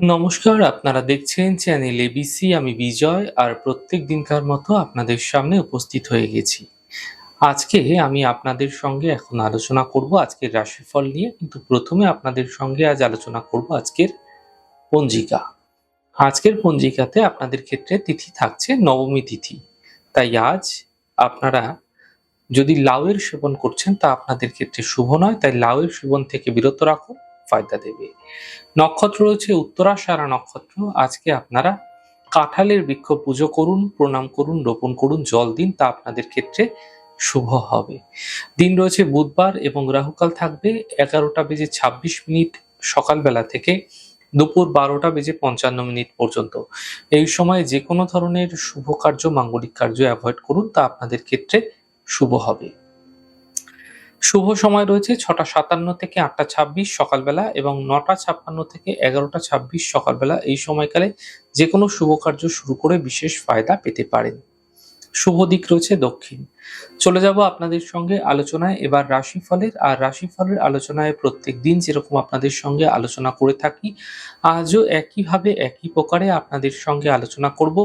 নমস্কার, আপনারা দেখছেন চ্যানেল এবিসি আমি বিজয়, আর প্রত্যেক দিনকার মতো আপনাদের সামনে উপস্থিত হয়ে গেছি। আজকে আমি আপনাদের সঙ্গে এখন আলোচনা করব আজকের রাশিফল নিয়ে, কিন্তু প্রথমে আপনাদের সঙ্গে আজ আলোচনা করব আজকের পঞ্জিকা। আজকের পঞ্জিকাতে আপনাদের ক্ষেত্রে তিথি থাকছে নবমী তিথি। তাই আজ আপনারা যদি লাউয়ের সেবন করছেন, তা আপনাদের ক্ষেত্রে শুভ নয়, তাই লাউয়ের সেবন থেকে বিরত রাখুন। ফায়দা দেবে। নক্ষত্র রয়েছে উত্তরাষাঢ়া নক্ষত্র। আজকে আপনারা কাঁঠালের বৃক্ষ পুজো করুন, প্রণাম করুন, রোপণ করুন, জল দিন, তা আপনাদের ক্ষেত্রে শুভ হবে। দিন রয়েছে বুধবার এবং রাহুকাল থাকবে এগারোটা বেজে ছাব্বিশ মিনিট সকালবেলা থেকে দুপুর বারোটা বেজে পঞ্চান্ন মিনিট পর্যন্ত। এই সময় যে কোনো ধরনের শুভ কার্য, মাঙ্গলিক কার্য অ্যাভয়েড করুন, তা আপনাদের ক্ষেত্রে শুভ হবে। শুভ সময় রয়েছে ছটা সাতান্ন থেকে আটটা ছাব্বিশ সকালবেলা এবং নটা ছাপ্পান্ন থেকে এগারোটা ছাব্বিশ সকালবেলা এই সময়কালে যে কোনো শুভ কার্য শুরু করে বিশেষ ফায়দা পেতে পারেন। শুভ দিক রয়েছে দক্ষিণ। চলে যাব আপনাদের সঙ্গে আলোচনায়। এবার রাশিফলের আর রাশিফলের আলোচনায় প্রত্যেক দিন যেরকম আপনাদের সঙ্গে আলোচনা করে থাকি, আজও একইভাবে একই প্রকারে আপনাদের সঙ্গে আলোচনা করব।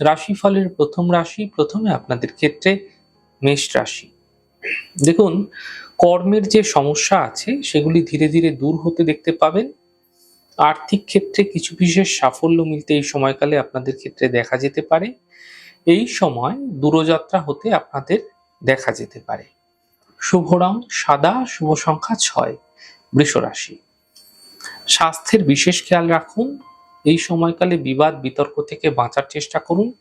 রাশিফলের প্রথম রাশি, প্রথমে আপনাদের ক্ষেত্রে মেষ রাশি। দেখুন, কর্মের যে সমস্যা আছে, সেগুলি ধীরে ধীরে দূর হতে দেখতে পাবেন। আর্থিক ক্ষেত্রে কিছু বিশেষ সাফল্য মিলতে এই সময়কালে আপনাদের ক্ষেত্রে দেখা যেতে পারে। এই সময় দূরযাত্রা হতে আপনাদের দেখা যেতে পারে। শুভ রং সাদা, শুভ সংখ্যা ছয়, বৃষ রাশি। স্বাস্থ্যের বিশেষ খেয়াল রাখুন। এই সময়কালে বিবাদ, বিতর্ক থেকে বাঁচার চেষ্টা করুন।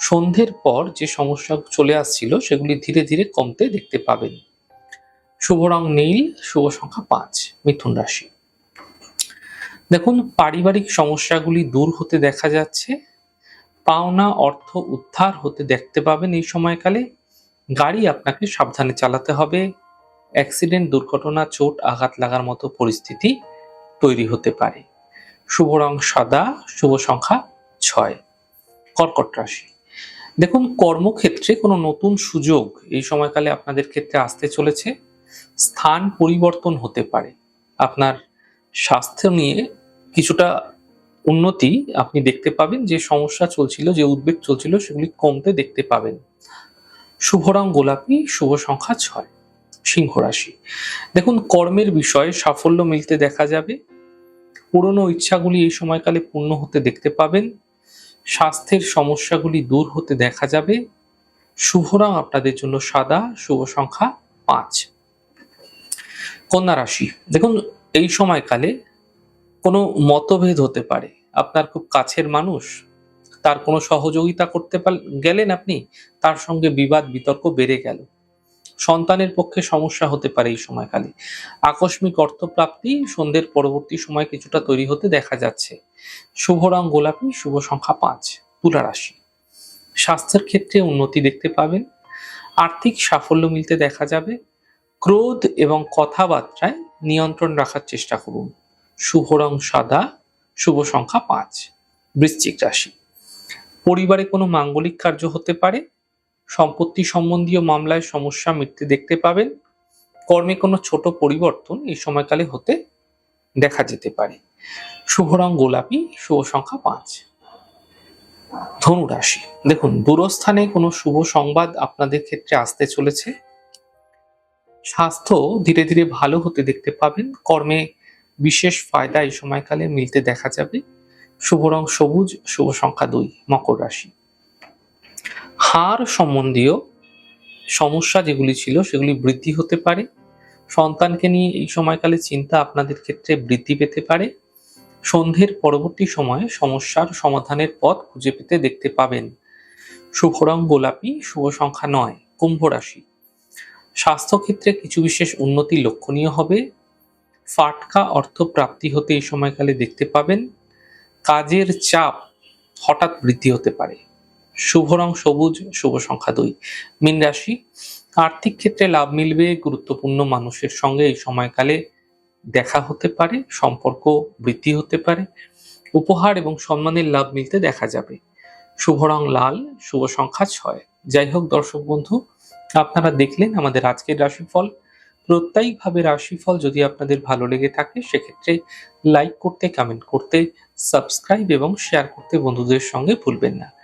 সন্ধ্যের পর যে সমস্যা চলে আসছিল, সেগুলি ধীরে ধীরে কমতে দেখতে পাবেন। শুভ রং নীল, শুভ সংখ্যা পাঁচ, মিথুন রাশি। দেখুন, পারিবারিক সমস্যাগুলি দূর হতে দেখা যাচ্ছে। পাওনা, অর্থ উদ্ধার হতে দেখতে পাবেন এই সময়কালে। গাড়ি আপনাকে সাবধানে চালাতে হবে। অ্যাক্সিডেন্ট, দুর্ঘটনা, চোট, আঘাত লাগার মতো পরিস্থিতি তৈরি হতে পারে। শুভ রং সাদা, শুভ সংখ্যা ছয়। কর্কট রাশি। দেখুন, কর্মক্ষেত্রে কোনো নতুন সুযোগ এই সময়কালে আপনাদের ক্ষেত্রে আসতে চলেছে। স্থান পরিবর্তন হতে পারে। আপনার স্বাস্থ্য নিয়ে কিছুটা উন্নতি আপনি দেখতে পাবেন। যে সমস্যা চলছিল, যে উদ্বেগ চলছিল, সেগুলি কমতে দেখতে পাবেন। শুভ রং গোলাপি, শুভ সংখ্যা ছয়, সিংহ রাশি। দেখুন, কর্মের বিষয়ে সাফল্য মিলতে দেখা যাবে। পুরনো ইচ্ছাগুলি এই সময়কালে পূর্ণ হতে দেখতে পাবেন। স্বাস্থ্যের সমস্যাগুলি দূর হতে দেখা যাবে। শুভ রং আপনাদের জন্য সাদা, শুভ সংখ্যা পাঁচ। কন্যা রাশি, দেখুন, এই সময়কালে কোনো মতভেদ হতে পারে। আপনার খুব কাছের মানুষ, তার কোনো সহযোগিতা করতে গেলেন আপনি, তার সঙ্গে বিবাদ বিতর্ক বেড়ে গেল। সন্তানের পক্ষে সমস্যা হতে পারে এই সময়কালে। আকস্মিক অর্থপ্রাপ্তি সন্ধ্যের পরবর্তী সময় কিছুটা তৈরি হতে দেখা যাচ্ছে। শুভ রং গোলাপি, শুভ সংখ্যা পাঁচ, তুলা রাশি। স্বাস্থ্যের ক্ষেত্রে উন্নতি দেখতে পাবেন। আর্থিক সাফল্য মিলতে দেখা যাবে। ক্রোধ এবং কথাবার্তায় নিয়ন্ত্রণ রাখার চেষ্টা করুন। শুভ রং সাদা, শুভ সংখ্যা পাঁচ, বৃশ্চিক রাশি। পরিবারে কোনো মাঙ্গলিক কার্য হতে পারে। সম্পত্তি সম্বন্ধীয় মামলায় সমস্যা মিটতে দেখতে পাবেন। কর্মে কোনো ছোট পরিবর্তন এই সময়কালে হতে দেখা যেতে পারে। শুভ রং গোলাপি, শুভ সংখ্যা পাঁচ। ধনু রাশি দেখুন, দূরস্থানে কোনো শুভ সংবাদ আপনাদের ক্ষেত্রে আসতে চলেছে। স্বাস্থ্য ধীরে ধীরে ভালো হতে দেখতে পাবেন। কর্মে বিশেষ ফায়দা এই সময়কালে মিলতে দেখা যাবে। শুভ রং সবুজ, শুভ সংখ্যা দুই, মকর রাশি। হাড় সম্বন্ধীয় সমস্যা যেগুলি ছিল সেগুলি বৃদ্ধি হতে পারে। সন্তানকে নিয়ে এই সময়কালে চিন্তা আপনাদের ক্ষেত্রে বৃদ্ধি পেতে পারে। সন্ধ্যের পরবর্তী সময়ে সমস্যার সমাধানের পথ খুঁজে পেতে দেখতে পাবেন। শুভ রং গোলাপি, শুভ সংখ্যা নয়, কুম্ভ রাশি। স্বাস্থ্যক্ষেত্রে কিছু বিশেষ উন্নতি লক্ষণীয় হবে। ফাটকা অর্থ প্রাপ্তি হতে এই সময়কালে দেখতে পাবেন। কাজের চাপ হঠাৎ বৃদ্ধি হতে পারে। শুভ রং সবুজ শুভ সংখ্যা দুই। মীন রাশি আর্থিক ক্ষেত্রে লাভ মিলবে গুরুত্বপূর্ণ মানুষের সঙ্গে এই সময়কালে দেখা হতে পারে সম্পর্ক বৃদ্ধি হতে পারে উপহার এবং সম্মানের লাভ মিলতে দেখা যাবে। শুভ রং লাল শুভ সংখ্যা ছয়। যাই হোক দর্শক বন্ধু আপনারা দেখলেন আমাদের আজকের রাশিফল। প্রত্যয়িকভাবে রাশিফল যদি আপনাদের ভালো লেগে থাকে সেক্ষেত্রে লাইক করতে, কমেন্ট করতে, সাবস্ক্রাইব এবং শেয়ার করতে বন্ধুদের সঙ্গে ভুলবেন না।